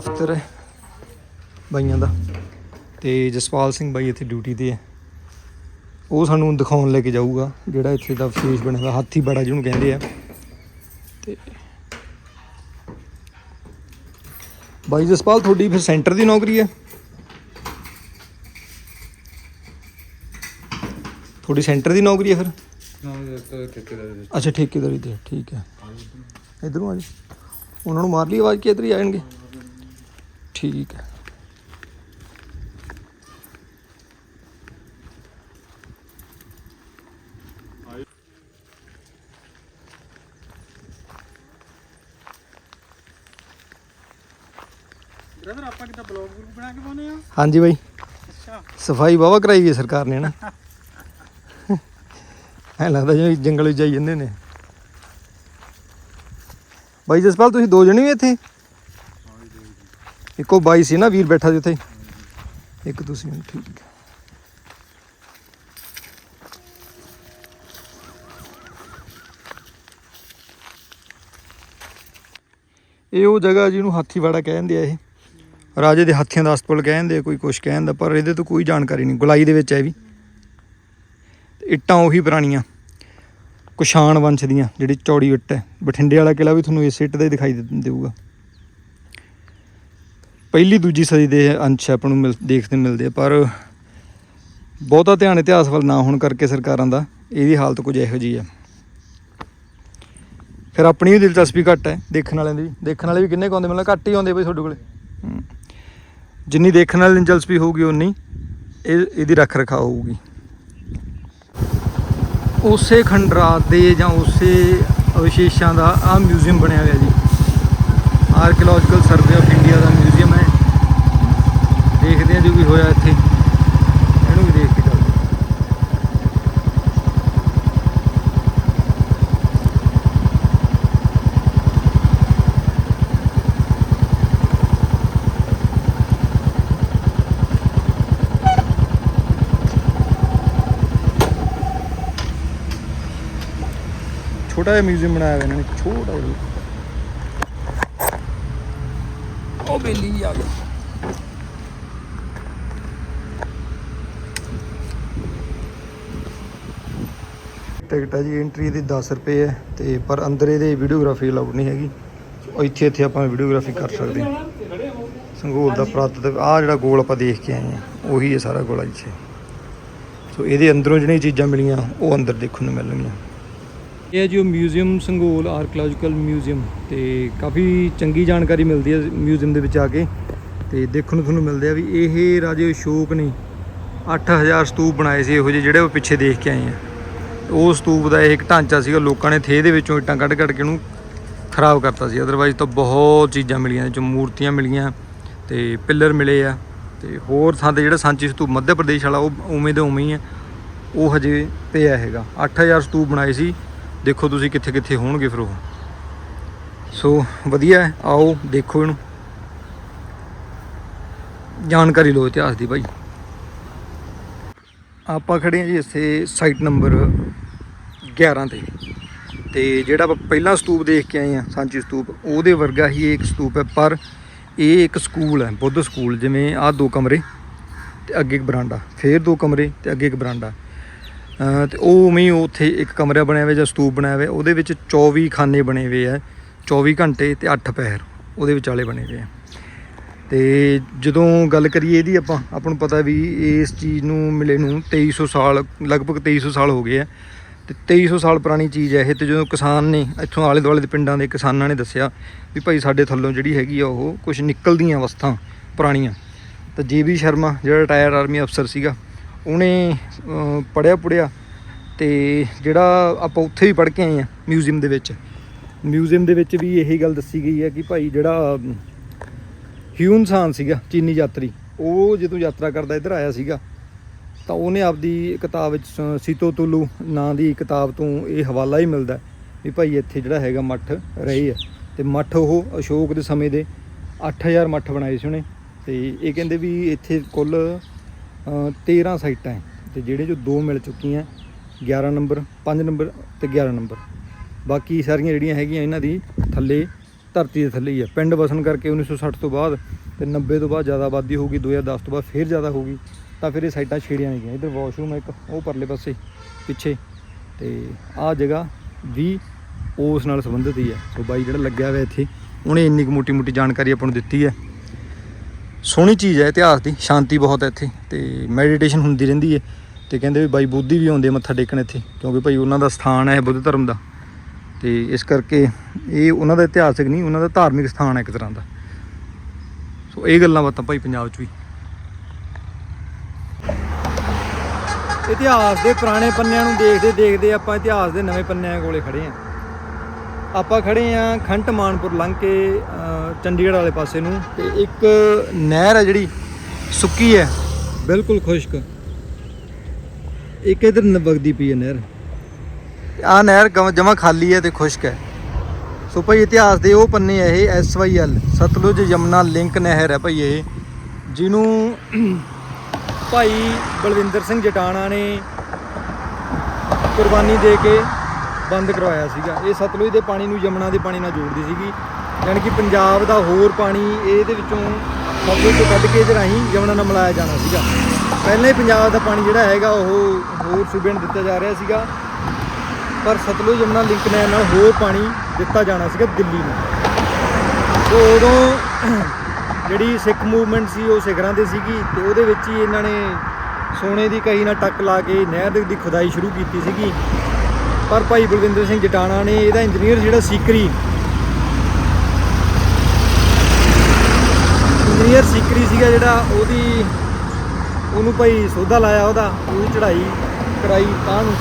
ਦਫ਼ਤਰ ਹੈ ਬਾਈਆਂ ਦਾ ਤੇ ਜਸਪਾਲ ਸਿੰਘ ਬਾਈ ਇੱਥੇ ਡਿਊਟੀ ਤੇ ਹੈ। ਉਹ ਸਾਨੂੰ ਦਿਖਾਉਣ ਲੈ ਕੇ ਜਾਊਗਾ ਜਿਹੜਾ ਇੱਥੇ ਦਾ ਵਿਸ਼ੇਸ਼ ਬਣਿਆ ਹੋਇਆ ਹਾਥੀ ਬੜਾ ਜਿਹਨੂੰ ਕਹਿੰਦੇ ਆ। ਤੇ ਬਾਈ ਜਸਪਾਲ ਤੁਹਾਡੀ ਫਿਰ ਸੈਂਟਰ ਦੀ ਨੌਕਰੀ ਹੈ? ਤੁਹਾਡੀ ਸੈਂਟਰ ਦੀ ਨੌਕਰੀ ਹੈ ਫਿਰ? ਅੱਛਾ ਠੇਕੇਦਾਰੀ ਤੇ ਠੀਕ ਹੈ। ਇਧਰੋਂ ਆ ਜੀ ਉਹਨਾਂ ਨੂੰ ਮਾਰ ਲਈ ਆਵਾਜ਼ ਕਿ ਇੱਧਰ ਹੀ ਆਣਗੇ ਠੀਕ ਹੈ। ਬ੍ਰਦਰ ਆਪਾਂ ਕਿਤਾ ਬਲੌਗ ਬਲੂਗ ਬਣਾ ਕੇ ਪਾਉਨੇ ਆ? ਹਾਂਜੀ ਬਾਈ। ਅੱਛਾ। ਸਫ਼ਾਈ ਵਾਵਾ ਕਰਾਈ ਵੀ ਹੈ ਸਰਕਾਰ ਨੇ ਨਾ? ਐ ਲੱਗਦਾ ਜਿਵੇਂ ਜੰਗਲ ਵਿੱਚ ਜਾਈ ਜਾਂਦੇ ਨੇ। ਬਾਈ ਜਸਪਾਲ ਤੁਸੀਂ ਦੋ ਜਣੇ ਵੀ ਇੱਥੇ? ਇੱਕੋ ਬਾਈ ਸੀ ਨਾ ਵੀਰ ਬੈਠਾ ਸੀ ਉੱਥੇ ਇੱਕ ਤੁਸੀਂ ਹੋ, ਠੀਕ ਹੈ। ਇਹ ਉਹ ਜਗ੍ਹਾ ਜਿਹਨੂੰ ਹਾਥੀਵਾੜਾ ਕਹਿੰਦੇ ਆ ਇਹ। ਰਾਜੇ ਦੇ ਹਾਥੀਆਂ ਦਾ ਹਸਪਤਾਲ ਕਹਿੰਦੇ ਆ, ਕੋਈ ਕੁਛ ਕਹਿੰਦਾ ਪਰ ਇਹਦੇ ਤੋਂ ਕੋਈ ਜਾਣਕਾਰੀ ਨਹੀਂ। ਗੁਲਾਈ ਦੇ ਵਿੱਚ ਹੈ ਇਹ ਵੀ। ਤੇ ਇੱਟਾਂ ਉਹੀ ਪੁਰਾਣੀਆਂ ਕੁਸ਼ਾਣ ਵੰਸ਼ ਦੀਆਂ ਜਿਹੜੀ ਚੌੜੀ ਇੱਟ ਹੈ। ਬਠਿੰਡੇ ਵਾਲਾ ਕਿਲਾ ਵੀ ਤੁਹਾਨੂੰ ਇਸ ਇੱਟ ਦਾ ਹੀ ਦਿਖਾਈ ਦੇ- ਦੇਊਗਾ। ਪਹਿਲੀ ਦੂਜੀ ਸਦੀ ਦੇ ਅੰਸ਼ ਆਪਾਂ ਨੂੰ ਮਿਲ, ਦੇਖਦੇ ਮਿਲਦੇ ਆ, ਪਰ ਬਹੁਤਾ ਧਿਆਨ ਇਤਿਹਾਸ ਵੱਲ ਨਾ ਹੋਣ ਕਰਕੇ ਸਰਕਾਰਾਂ ਦਾ ਇਹਦੀ ਹਾਲਤ ਕੁਝ ਇਹੋ ਜਿਹੀ ਆ। ਫਿਰ ਆਪਣੀ ਵੀ ਦਿਲਚਸਪੀ ਘੱਟ ਹੈ ਦੇਖਣ ਵਾਲਿਆਂ ਦੀ ਵੀ। ਦੇਖਣ ਵਾਲੇ ਵੀ ਕਿੰਨੇ ਕੁ ਆਉਂਦੇ, ਮਤਲਬ ਘੱਟ ਹੀ ਆਉਂਦੇ ਬਈ ਤੁਹਾਡੇ ਕੋਲੇ। ਜਿੰਨੀ ਦੇਖਣ ਵਾਲੀ ਦਿਲਚਸਪੀ ਹੋਊਗੀ ਉਨੀ ਇਹ, ਇਹਦੀ ਰੱਖ ਰਖਾਅ ਹੋਊਗੀ। ਉਸੇ ਖੰਡਰਾਤ ਦੇ ਜਾਂ ਉਸੇ ਅਵਸ਼ੇਸ਼ਾਂ ਦਾ ਆ ਮਿਊਜ਼ੀਅਮ ਬਣਿਆ ਹੋਇਆ ਜੀ। ਆਰਕੀਓਲੋਜੀਕਲ ਸਰਵੇ ਆਫ ਇੰਡੀਆ ਦਾ ਮਿਊਜ਼ੀਅਮ ਦੇਖਦੇ ਹਾਂ ਜੋ ਵੀ ਹੋਇਆ ਇੱਥੇ। ਇਹਨੂੰ ਵੀ ਦੇਖ ਕੇ ਚੱਲਦੇ ਛੋਟਾ ਜਿਹਾ ਮਿਊਜ਼ੀਅਮ ਬਣਾਇਆ ਹੋਇਆ ਇਹਨਾਂ ਨੇ, ਛੋਟਾ ਜਿਹਾ। ਉਹ ਬੇਲੀ ਆ ਗਿਆ ਟਿਕਟ ਹੈ ਜੀ ਐਂਟਰੀ ਦੀ 10 ਰੁਪਏ ਹੈ ਤੇ ਪਰ ਅੰਦਰ ਇਹਦੇ ਵੀਡੀਓਗ੍ਰਾਫੀ ਅਲਾਉਡ ਨਹੀਂ ਹੈਗੀ। ਇੱਥੇ ਇੱਥੇ ਆਪਾਂ ਵੀਡੀਓਗ੍ਰਾਫੀ ਕਰ ਸਕਦੇ ਹਾਂ। ਸੰਗੋਲ ਦਾ ਪ੍ਰਾਤ ਆ ਜਿਹੜਾ ਗੋਲ ਆਪਾਂ ਦੇਖ ਕੇ ਆਏ ਹਾਂ, ਉਹੀ ਹੈ ਸਾਰਾ ਗੋਲਾ ਇੱਥੇ। ਸੋ ਇਹਦੇ ਅੰਦਰੋਂ ਜਿਹੜੀਆਂ ਚੀਜ਼ਾਂ ਮਿਲੀਆਂ, ਉਹ ਅੰਦਰ ਦੇਖਣ ਨੂੰ ਮਿਲਣਗੀਆਂ। ਇਹ ਹੈ ਜੋ ਮਿਊਜ਼ੀਅਮ ਸੰਗੋਲ ਆਰਕੀਓਲੋਜੀਕਲ ਮਿਊਜ਼ੀਅਮ ਤੇ ਕਾਫੀ ਚੰਗੀ ਜਾਣਕਾਰੀ ਮਿਲਦੀ ਹੈ ਮਿਊਜ਼ੀਅਮ ਦੇ ਵਿੱਚ ਆ ਕੇ ਤੇ ਦੇਖਣ ਨੂੰ ਤੁਹਾਨੂੰ ਮਿਲਦੇ ਆ ਵੀ ਇਹ ਰਾਜੇ ਅਸ਼ੋਕ ਨੇ 8000 ਸਤੂਪ ਬਣਾਏ ਸੀ, ਇਹੋ ਜਿਹੇ ਜਿਹੜੇ ਉਹ ਪਿੱਛੇ ਦੇਖ ਕੇ ਆਏ ਆ। ਉਹ ਸਤੂਪ ਦਾ ਇਹ ਇੱਕ ਢਾਂਚਾ ਸੀਗਾ, ਲੋਕਾਂ ਨੇ ਥੇ ਦੇ ਵਿੱਚੋਂ ਇੱਟਾਂ ਕੱਢ ਕੱਢ ਕੇ ਉਹਨੂੰ ਖਰਾਬ ਕਰਤਾ ਸੀ। ਅਦਰਵਾਈਜ਼ ਤਾਂ ਬਹੁਤ ਚੀਜ਼ਾਂ ਮਿਲੀਆਂ ਨੇ ਜੋ ਮੂਰਤੀਆਂ ਮਿਲੀਆਂ ਤੇ ਪਿੱਲਰ ਮਿਲੇ ਆ ਤੇ ਹੋਰ ਥਾਂ ਤੇ ਜਿਹੜਾ ਸਾਂਚੀ ਸਤੂਪ ਮੱਧ ਪ੍ਰਦੇਸ਼ ਵਾਲਾ, ਉਹ ਉਵੇਂ ਦੇ ਉਵੇਂ ਹੀ ਆ। ਉਹ ਹਜੇ ਪਿਆ ਹੈਗਾ। 8000 ਸਤੂਪ ਬਣਾਏ ਸੀ। ਦੇਖੋ ਤੁਸੀਂ ਕਿੱਥੇ ਕਿੱਥੇ ਹੋਣਗੇ ਫਿਰ ਉਹ। ਸੋ ਵਧੀਆ ਆਓ ਦੇਖੋ ਇਹਨੂੰ। ਜਾਣਕਾਰੀ ਲਓ ਇਤਿਹਾਸ ਦੀ ਭਾਈ। ਆਪਾਂ ਖੜੇ ਹਾਂ ਜੀ ਇੱਥੇ ਸਾਈਟ ਨੰਬਰ 11 ਤੇ। ਤੇ ਜਿਹੜਾ ਆਪਾਂ ਪਹਿਲਾ ਸਤੂਪ ਦੇਖ ਕੇ ਆਏ ਆ ਸਾਂਚੀ ਸਤੂਪ, ਉਹਦੇ ਵਰਗਾ ਹੀ ਇਹ ਇੱਕ ਸਤੂਪ ਹੈ, ਪਰ ਇਹ ਇੱਕ ਸਕੂਲ ਹੈ, ਬੁੱਧ ਸਕੂਲ ਜਿਵੇਂ ਆਹ ਦੋ ਕਮਰੇ ਤੇ ਅੱਗੇ ਇੱਕ ਬਰਾਂਡਾ, ਫੇਰ ਦੋ ਕਮਰੇ ਤੇ ਅੱਗੇ ਇੱਕ ਬਰਾਂਡਾ। ਅਹ ਤੇ ਉਹ ਉਵੇਂ ਹੀ ਉੱਥੇ ਇੱਕ ਕਮਰਾ ਬਣਿਆ ਹੋਇਆ ਜਾਂ ਸਤੂਪ ਬਣਾਇਆ ਹੋਇਆ, ਉਹਦੇ ਵਿੱਚ 24 ਖਾਨੇ ਬਣੇ ਹੋਏ ਆ 24 ਘੰਟੇ ਤੇ 8 ਪਹਿਰ ਉਹਦੇ ਵਿਚਾਲੇ ਬਣੇ ਹੋਏ ਆ। ਤੇ ਜਦੋਂ ਗੱਲ ਕਰੀਏ ਇਹਦੀ ਆਪਾਂ ਆਪਾਂ ਨੂੰ ਪਤਾ ਵੀ ਇਸ ਚੀਜ਼ ਨੂੰ ਮਿਲੇ ਨੂੰ 2300 ਸਾਲ, ਲਗਭਗ 2300 ਸਾਲ ਹੋ ਗਏ ਆ। ਤੇ 2300 ਸਾਲ ਪੁਰਾਣੀ ਚੀਜ਼ ਹੈ ਇਹ ਤੇ ਜਦੋਂ ਕਿਸਾਨ ਨੇ, ਇੱਥੋਂ ਆਲੇ ਦੁਆਲੇ ਦੇ ਪਿੰਡਾਂ ਦੇ ਕਿਸਾਨਾਂ ਨੇ ਦੱਸਿਆ ਵੀ ਭਾਈ ਸਾਡੇ ਥੱਲੋਂ ਜਿਹੜੀ ਹੈਗੀ ਆ ਉਹ ਕੁਝ ਨਿਕਲਦੀਆਂ ਅਵਸਥਾ ਪੁਰਾਣੀਆਂ। ਤਾਂ ਜੀਵੀ ਸ਼ਰਮਾ, ਜਿਹੜਾ ਰਿਟਾਇਰ ਆਰਮੀ ਅਫਸਰ ਸੀਗਾ, ਉਹਨੇ ਪੜਿਆ ਪੁੜਿਆ ਤੇ ਜਿਹੜਾ ਆਪਾਂ ਉੱਥੇ ਵੀ ਪੜ੍ਹ ਕੇ ਆਏ ਆ ਮਿਊਜ਼ੀਅਮ ਦੇ ਵਿੱਚ। ਮਿਊਜ਼ੀਅਮ ਦੇ ਵਿੱਚ ਵੀ ਇਹੀ ਗੱਲ ਦੱਸੀ ਗਈ ਹੈ ਕਿ ਭਾਈ ਜਿਹੜਾ ਹਿਊਨ-ਸਾਨ ਸੀਗਾ ਚੀਨੀ ਯਾਤਰੀ। ਉਹ ਜਦੋਂ ਯਾਤਰਾ ਕਰਦਾ ਇੱਧਰ ਆਇਆ ਸੀਗਾ ਤਾਂ ਉਹਨੇ ਆਪਦੀ ਕਿਤਾਬ ਵਿੱਚ ਸੀਤੋ ਤੁਲੂ ਨਾਂ ਦੀ ਕਿਤਾਬ ਤੋਂ ਇਹ ਹਵਾਲਾ ਹੀ ਮਿਲਦਾ ਵੀ ਭਾਈ ਇੱਥੇ ਜਿਹੜਾ ਹੈਗਾ ਮੱਠ ਰਹੇ ਆ। ਤੇ ਮੱਠ ਉਹ ਅਸ਼ੋਕ ਦੇ ਸਮੇਂ ਦੇ 8000 ਮੱਠ ਬਣਾਏ ਸੀ ਉਹਨੇ। ਤੇ ਇਹ ਕਹਿੰਦੇ ਵੀ ਇੱਥੇ ਕੁੱਲ ਅ, 13 ਸਾਈਟਾਂ ਹੈ। ਤੇ ਜਿਹੜੇ ਜੋ ਦੋ ਮਿਲ ਚੁੱਕੀਆਂ 11 ਨੰਬਰ 5 ਨੰਬਰ ਤੇ 11 ਨੰਬਰ। ਬਾਕੀ ਸਾਰੀਆਂ ਜਿਹੜੀਆਂ ਹੈਗੀਆਂ ਇਹਨਾਂ ਦੀ ਥੱਲੇ ਧਰਤੀ ਦੇ ਥੱਲੇ ਹੀ ਆ। ਪਿੰਡ ਵਸਣ ਕਰਕੇ 1960 ਤੋਂ ਬਾਅਦ ਤੇ 90 ਤੋਂ ਬਾਅਦ ਜ਼ਿਆਦਾ ਆਬਾਦੀ ਹੋ ਹੋਊਗੀ 2010 ਤੋਂ ਬਾਅਦ ਫਿਰ ਜ਼ਿਆਦਾ ਹੋ ਗਈ। ਤਾਂ ਫਿਰ ਇਹ ਸਾਈਟਾਂ ਛੇੜੀਆਂ ਨਹੀਂ ਗਈਆਂ। ਇਧਰ ਵਾਸ਼ਰੂਮ ਹੈ ਇੱਕ, ਉਹ ਪਰਲੇ ਪਾਸੇ ਪਿੱਛੇ। ਤੇ ਆਹ ਜਗ੍ਹਾ ਵੀ ਉਸ ਨਾਲ ਸੰਬੰਧਿਤ ਹੀ ਹੈ ਸੋ ਬਾਈ ਜਿਹੜਾ ਲੱਗਿਆ ਹੋਇਆ ਇੱਥੇ, ਉਹਨੇ ਇੰਨੀ ਕੁ ਮੋਟੀ ਮੋਟੀ ਜਾਣਕਾਰੀ ਆਪਾਂ ਨੂੰ ਦਿੱਤੀ ਹੈ। ਸੋਹਣੀ ਚੀਜ਼ ਹੈ, ਇਤਿਹਾਸ ਦੀ। ਸ਼ਾਂਤੀ ਬਹੁਤ ਹੈ ਇੱਥੇ। ਤੇ ਮੈਡੀਟੇਸ਼ਨ ਹੁੰਦੀ ਰਹਿੰਦੀ ਹੈ। ਤੇ ਕਹਿੰਦੇ ਵੀ ਬਾਈ ਬੁੱਧੀ ਵੀ ਆਉਂਦੇ ਮੱਥਾ ਟੇਕਣ ਇੱਥੇ। ਕਿਉਂਕਿ ਭਾਈ ਉਹਨਾਂ ਦਾ ਸਥਾਨ ਹੈ ਇਹ ਬੁੱਧ ਧਰਮ ਦਾ। ਤੇ ਇਸ ਕਰਕੇ ਇਹ ਉਹਨਾਂ ਦਾ ਇਤਿਹਾਸਕ ਨਹੀਂ, ਉਹਨਾਂ ਦਾ ਧਾਰਮਿਕ ਸਥਾਨ ਹੈ ਇੱਕ ਤਰ੍ਹਾਂ ਦਾ। ਸੋ ਇਹ ਗੱਲਾਂ ਬਾਤਾਂ ਭਾਈ ਪੰਜਾਬ 'ਚ ਵੀ। ਇਤਿਹਾਸ ਦੇ ਪੁਰਾਣੇ ਪੰਨਿਆਂ ਨੂੰ ਦੇਖਦੇ ਦੇਖਦੇ ਆਪਾਂ ਇਤਿਹਾਸ ਦੇ ਨਵੇਂ ਪੰਨਿਆਂ ਕੋਲੇ ਖੜੇ ਆਂ ਆਪਾਂ ਖੜੇ ਆਂ ਖੰਟ ਮਾਨਪੁਰ ਲੰਘ ਕੇ ਚੰਡੀਗੜ੍ਹ ਵਾਲੇ ਪਾਸੇ ਨੂੰ ਤੇ ਇੱਕ ਨਹਿਰ ਹੈ ਜਿਹੜੀ, ਸੁੱਕੀ ਹੈ। ਬਿਲਕੁਲ ਖੁਸ਼ਕ। ਇੱਕ ਇਧਰ ਵਗਦੀ ਪਈ ਹੈ ਨਹਿਰ। ਆ ਨਹਿਰ ਜਮਾ ਖਾਲੀ ਹੈ ਤੇ ਖੁਸ਼ਕ ਹੈ। ਸੋ ਭਾਈ ਇਤਿਹਾਸ ਦੇ ਉਹ ਪੰਨੇ ਹੈ ਇਹ, S Y L, Sutlej Yamuna link ਨਹਿਰ ਹੈ ਭਾਈ ਇਹ। ਜਿਹਨੂੰ ਭਾਈ ਬਲਵਿੰਦਰ ਸਿੰਘ ਜਟਾਣਾ ਨੇ ਕੁਰਬਾਨੀ ਦੇ ਕੇ ਬੰਦ ਕਰਵਾਇਆ ਸੀਗਾ। ਇਹ ਸਤਲੁਜ ਦੇ ਪਾਣੀ ਨੂੰ ਯਮਨਾ ਦੇ ਪਾਣੀ ਨਾਲ ਜੋੜਦੀ ਸੀਗੀ। ਯਾਨੀ ਕਿ ਪੰਜਾਬ ਦਾ ਹੋਰ ਪਾਣੀ ਇਹਦੇ ਵਿੱਚੋਂ ਸਤਲੁਜ ਤੋਂ ਕੱਢ ਕੇ ਇਹਦੇ ਰਾਹੀਂ ਯਮਨਾ ਨਾਲ ਮਿਲਾਇਆ ਜਾਣਾ ਸੀਗਾ। ਪਹਿਲਾਂ ਹੀ ਪੰਜਾਬ ਦਾ ਪਾਣੀ ਜਿਹੜਾ ਹੈਗਾ ਉਹ ਹੋਰ ਸੂਬਿਆਂ ਨੂੰ ਦਿੱਤਾ ਜਾ ਰਿਹਾ ਸੀਗਾ। ਪਰ ਸਤਲੁਜ ਯਮਨਾ ਲਿੰਕ ਨਹਿਰ ਨਾਲ ਹੋਰ ਪਾਣੀ ਦਿੱਤਾ ਜਾਣਾ ਸੀਗਾ ਦਿੱਲੀ ਨੂੰ। ਸੋ ਉਦੋਂ ਜਿਹੜੀ ਸਿੱਖ ਮੂਵਮੈਂਟ ਸੀ, ਉਹ ਸਿਖਰਾਂ ਤੇ ਸੀਗੀ ਤੇ ਉਹਦੇ ਵਿੱਚ ਹੀ ਇਹਨਾਂ ਨੇ ਸੋਨੇ ਦੀ ਕਹੀ ਨਾਲ ਟੱਕ ਲਾ ਕੇ ਨਹਿਰ ਦੀ ਖੁਦਾਈ ਸ਼ੁਰੂ ਕੀਤੀ ਸੀਗੀ। ਪਰ ਭਾਈ ਬਲਵਿੰਦਰ ਸਿੰਘ ਜਟਾਣਾ ਨੇ ਇਹਦਾ ਇੰਜੀਨੀਅਰ ਜਿਹੜਾ ਸੀਕਰੀ ਇੰਜੀਨੀਅਰ ਸੀਕਰੀ ਸੀਗਾ ਜਿਹੜਾ ਉਹਦੀ, ਉਹਨੂੰ ਭਾਈ ਸੋਧਾ ਲਾਇਆ ਉਹਦਾ, ਉਹਦੀ ਚੜ੍ਹਾਈ ਕਰਾਈ ਤਾਂ ਨੂੰ।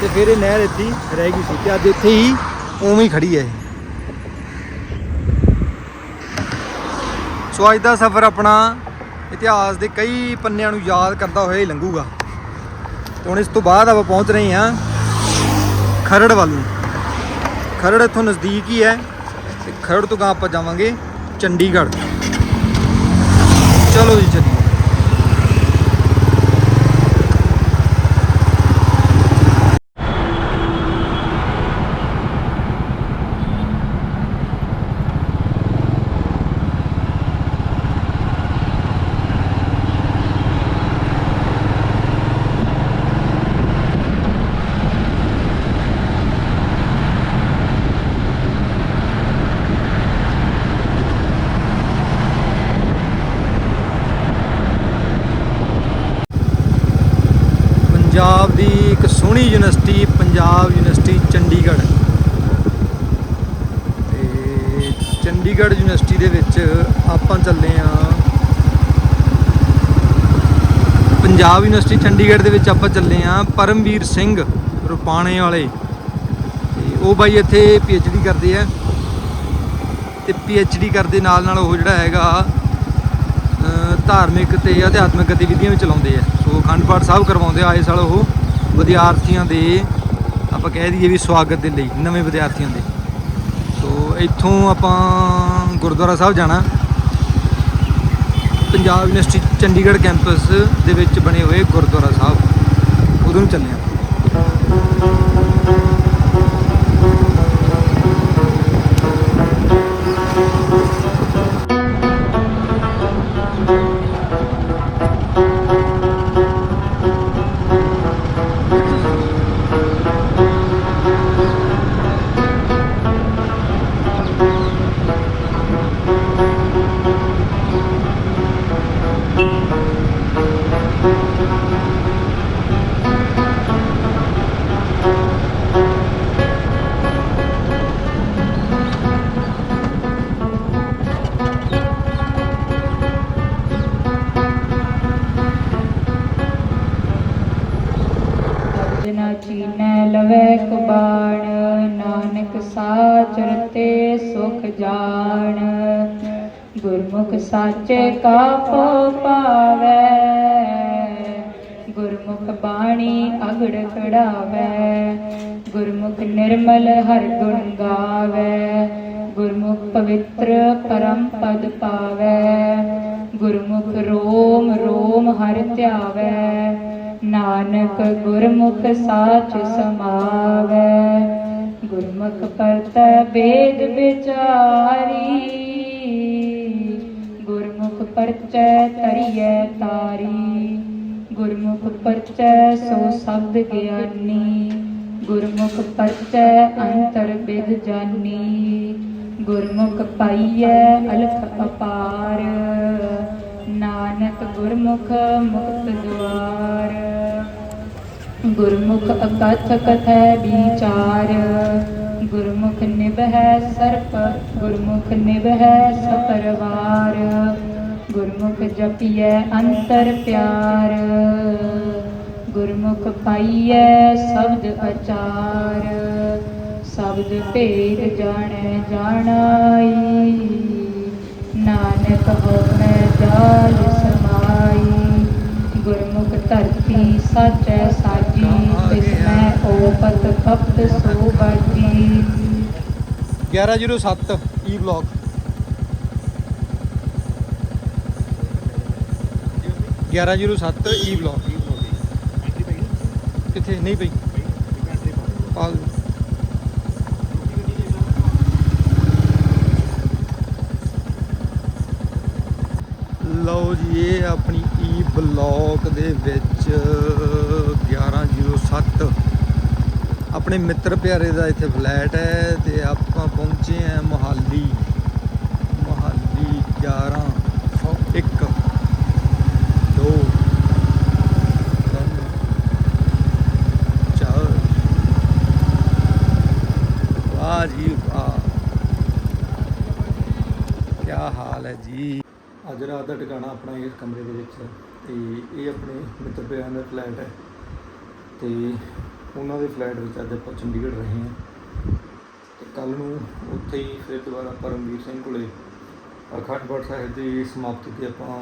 ਤੇ ਫਿਰ ਇਹ ਨਹਿਰ ਇੱਥੇ ਹੀ ਰਹਿ ਗਈ ਸੀ ਤੇ ਅੱਜ ਇੱਥੇ ਹੀ ਉਵੇਂ ਹੀ ਖੜੀ ਹੈ ਸੋ ਅੱਜ ਦਾ ਸਫ਼ਰ ਆਪਣਾ ਇਤਿਹਾਸ ਦੇ ਕਈ ਪੰਨਿਆਂ ਨੂੰ ਯਾਦ ਕਰਦਾ ਹੋਇਆ ਹੀ ਲੰਘੂਗਾ। ਤੇ ਹੁਣ ਇਸ ਤੋਂ ਬਾਅਦ ਆਪਾਂ ਪਹੁੰਚ ਰਹੇ ਹਾਂ ਖਰੜ ਵੱਲ ਨੂੰ। ਖਰੜ ਇੱਥੋਂ ਨਜ਼ਦੀਕ ਹੀ ਹੈ ਤੇ ਖਰੜ ਤੋਂ ਗਾਂ ਆਪਾਂ ਜਾਵਾਂਗੇ ਚੰਡੀਗੜ੍ਹ। ਚਲੋ ਜੀ ਚੱਲੀਏ ਆਪਣੀ ਯੂਨੀਵਰਸਿਟੀ, ਪੰਜਾਬ ਯੂਨੀਵਰਸਿਟੀ, ਚੰਡੀਗੜ੍ਹ। ਤੇ ਚੰਡੀਗੜ੍ਹ ਯੂਨੀਵਰਸਿਟੀ ਦੇ ਵਿੱਚ ਆਪਾਂ ਚੱਲੇ ਆ। ਪੰਜਾਬ ਯੂਨੀਵਰਸਿਟੀ, ਚੰਡੀਗੜ੍ਹ ਦੇ ਵਿੱਚ ਆਪਾਂ ਚੱਲੇ ਆ ਪਰਮਵੀਰ ਸਿੰਘ ਰੁਪਾਣੇ ਵਾਲੇ। ਤੇ ਉਹ ਬਾਈ ਇੱਥੇ ਡੀ ਕਰਦੇ ਆ। ਤੇ ਡੀ ਕਰਦੇ ਨਾਲ ਨਾਲ ਉਹ ਜਿਹੜਾ ਹੈਗਾ ਧਾਰਮਿਕ ਤੇ ਅਧਿਆਤਮਿਕ ਗਤੀਵਿਧੀਆਂ ਵੀ ਚਲਾਉਂਦੇ ਆ। ਸੋ ਅਖੰਡ ਪਾਠ ਸਾਹਿਬ ਕਰਵਾਉਂਦੇ ਆ ਆਏ ਸਾਲ ਉਹ। ਵਿਦਿਆਰਥੀਆਂ ਦੇ ਆਪਾਂ ਕਹਿ ਦਈਏ ਵੀ ਸਵਾਗਤ ਦੇ ਲਈ, ਨਵੇਂ ਵਿਦਿਆਰਥੀਆਂ ਦੇ। ਸੋ ਇੱਥੋਂ ਆਪਾਂ ਗੁਰਦੁਆਰਾ ਸਾਹਿਬ ਜਾਣਾ। ਪੰਜਾਬ ਯੂਨੀਵਰਸਿਟੀ ਚੰਡੀਗੜ੍ਹ ਕੈਂਪਸ ਦੇ ਵਿੱਚ ਬਣੇ ਹੋਏ ਗੁਰਦੁਆਰਾ ਸਾਹਿਬ। ਉਧਰ ਨੂੰ ਚੱਲੇ ਆ। ਬਾਣੀ ਅਗੜ ਕੜਾਵੈ ਗੁਰਮੁਖ ਨਿਰਮਲ ਹਰ ਗੁਣ ਗਾਵੈ, ਗੁਰਮੁਖ ਪਵਿੱਤਰ ਪਰਮ ਪਦ ਪਾਵੈ, ਗੁਰਮੁਖ ਰੋਮ ਰੋਮ ਹਰ ਧਿਆਵੈ, ਨਾਨਕ ਗੁਰਮੁਖ ਸਾਚ ਸਮਾਵੈ, ਗੁਰਮੁਖ ਪਰਤੈ ਵੇਦ ਵਿਚਾਰੀ, ਗੁਰਮੁਖ ਪਰਚੈ ਤਰੀਐ ਤਾਰੀ। ਗੁਰਮੁਖ ਪਰਚੈ ਸੋ ਸ਼ਬਦ ਗਿਆਨੀ। ਗੁਰਮੁਖ ਪਰਚੈ ਅੰਤਰ ਬਿਦ ਜਾਨੀ। ਗੁਰਮੁਖ ਪਾਈਐ ਅਲਖ ਅਪਾਰ। ਨਾਨਕ ਗੁਰਮੁਖ ਮੁਕਤ ਦੁਆਰ। ਗੁਰਮੁਖ ਅਕਥ ਕਥੈ ਵਿਚਾਰ। ਗੁਰਮੁਖ ਨਿਭੈ ਸਰਪ, ਗੁਰਮੁਖ ਨਿਭੈ ਸਪਰਵਾਰ ਗੁਰਮੁਖ ਜਪੀਐ ਅੰਤਰ ਪਿਆਰ। ਗੁਰਮੁਖ ਪਾਈਐ ਸ਼ਬਦ ਅਚਾਰ। ਸ਼ਬਦ ਭੇਦ ਜਾਣੈ ਜਾਣਾਈ। ਨਾਨਕ ਹੋਮੈ ਜਾਲ ਸਮਾਈ। ਗੁਰਮੁਖ ਧਰਤੀ ਸਾਚੈ ਸਾਜੀ, ਤਿਸ ਮੈਂ ਓਪਤ ਕਪਤ ਸੋ ਬਾਜੀ। 1107 ਈ ਬਲੌਕ। ਗਿਆਰਾਂ ਜ਼ੀਰੋ ਸੱਤ ਈ ਬਲੌਕ। ਕਿੱਥੇ? ਨਹੀਂ ਪਈ। ਲਓ ਜੀ ਇਹ ਆਪਣੀ ਈ ਬਲੌਕ ਦੇ ਵਿੱਚ 1107 ਆਪਣੇ ਮਿੱਤਰ ਪਿਆਰੇ ਦਾ ਇੱਥੇ ਫਲੈਟ ਹੈ ਤੇ ਆਪਾਂ ਪਹੁੰਚੇ ਆ ਮੋਹਾਲੀ। ਮੋਹਾਲੀ 11 1 2 ਚਾਰ ਵਾਹ ਜੀ ਵਾਹ ਕੀ ਹਾਲ ਹੈ ਜੀ ਅੱਜ ਰਾਤ ਦਾ ਟਿਕਾਣਾ ਆਪਣਾ ਇਸ ਕਮਰੇ ਦੇ ਵਿੱਚ ਹੈ ਤੇ ਇਹ ਆਪਣੇ ਮਿੱਤਰ ਪਿਆਰਿਆਂ ਦਾ ਫਲੈਟ ਹੈ ਤੇ ਉਹਨਾਂ ਦੇ ਫਲੈਟ ਵਿੱਚ ਅੱਜ ਆਪਾਂ ਚੰਡੀਗੜ੍ਹ ਰਹੇ ਹਾਂ। ਤੇ ਕੱਲ ਨੂੰ ਉੱਥੇ ਹੀ ਫਿਰ ਦੁਬਾਰਾ ਪਰਮਵੀਰ ਸਿੰਘ ਕੋਲੇ ਅਖੰਡ ਪਾਠ ਸਾਹਿਬ ਦੀ ਸਮਾਪਤੀ ਤੇ ਆਪਾਂ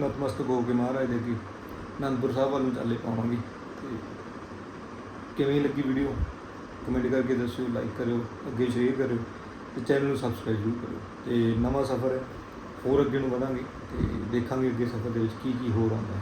ਨਤਮਸਤਕ ਹੋ ਕੇ ਮਹਾਰਾਜ ਦੇ ਅੱਗੇ ਅਨੰਦਪੁਰ ਸਾਹਿਬ ਵੱਲ ਨੂੰ ਚੱਲੇ ਪਾਵਾਂਗੇ। ਤੇ ਕਿਵੇਂ ਲੱਗੀ ਵੀਡੀਓ ਕਮੈਂਟ ਕਰਕੇ ਦੱਸਿਓ ਲਾਈਕ ਕਰਿਓ, ਅੱਗੇ ਸ਼ੇਅਰ ਕਰਿਓ ਤੇ ਚੈਨਲ ਨੂੰ ਸਬਸਕ੍ਰਾਈਬ ਜ਼ਰੂਰ ਕਰਿਓ। ਤੇ ਨਵਾਂ ਸਫ਼ਰ ਹੈ, ਹੋਰ ਅੱਗੇ ਨੂੰ ਵਧਾਂਗੇ ਤੇ ਦੇਖਾਂਗੇ ਅੱਗੇ ਸਫ਼ਰ ਦੇ ਵਿੱਚ ਕੀ ਕੀ ਹੋਰ ਆਉਂਦਾ ਹੈ।